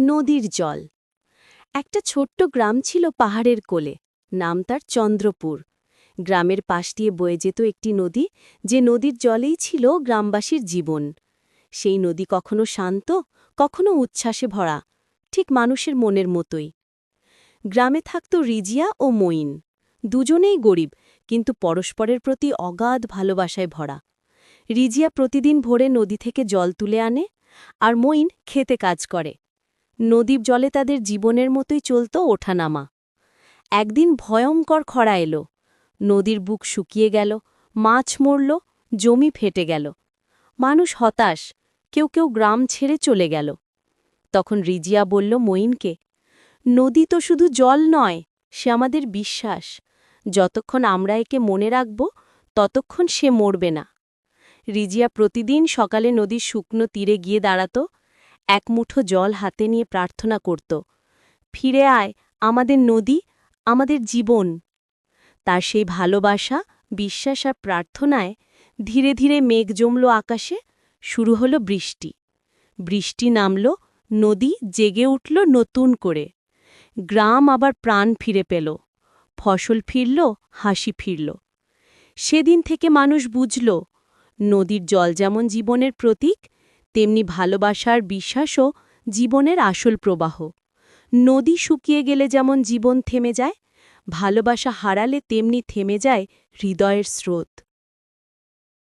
নদীর জল। একটা ছোট্ট গ্রাম ছিল পাহাড়ের কোলে। নাম তার চন্দ্রপুর। গ্রামের পাশ দিয়ে বয়ে যেত একটি নদী, যে নদীর জলেই ছিল গ্রামবাসীর জীবন। সেই নদী কখনো শান্ত, কখনো উচ্ছ্বাসে ভরা, ঠিক মানুষের মনের মতোই। গ্রামে থাকত রিজিয়া ও মঈন। দুজনেই গরিব, কিন্তু পরস্পরের প্রতি অগাধ ভালোবাসায় ভরা। রিজিয়া প্রতিদিন ভোরে নদী থেকে জল তুলে আনে, আর মঈন খেতে কাজ করে। নদীর জলে তাদের জীবনের মতোই চলত ওঠানামা। একদিন ভয়ঙ্কর খরা এলো। নদীর বুক শুকিয়ে গেল, মাছ মরল, জমি ফেটে গেল। মানুষ হতাশ, কেউ কেউ গ্রাম ছেড়ে চলে গেল। তখন রিজিয়া বলল, মঈনকে, নদী তো শুধু জল নয়, সে আমাদের বিশ্বাস। যতক্ষণ আমরা একে মনে রাখব, ততক্ষণ সে মরবে না। রিজিয়া প্রতিদিন সকালে নদীর শুকনো তীরে গিয়ে দাঁড়াত এক মুঠো জল হাতে নিয়ে প্রার্থনা করত, ফিরে আয়, আমাদের নদী, আমাদের জীবন। তার সেই ভালোবাসা, বিশ্বাস আর প্রার্থনায় ধীরে ধীরে মেঘ জমল আকাশে, শুরু হলো বৃষ্টি। বৃষ্টি নামল, নদী জেগে উঠল নতুন করে। গ্রাম আবার প্রাণ ফিরে পেল, ফসল ফিরল, হাসি ফিরল। সেদিন থেকে মানুষ বুঝল, নদীর জল যেমন জীবনের প্রতীক তেমনি ভালোবাসার বিশ্বাসও জীবনের আসল প্রবাহ। নদী শুকিয়ে গেলে যেমন জীবন থেমে যায়, ভালোবাসা হারালে তেমনি থেমে যায় হৃদয়ের স্রোত।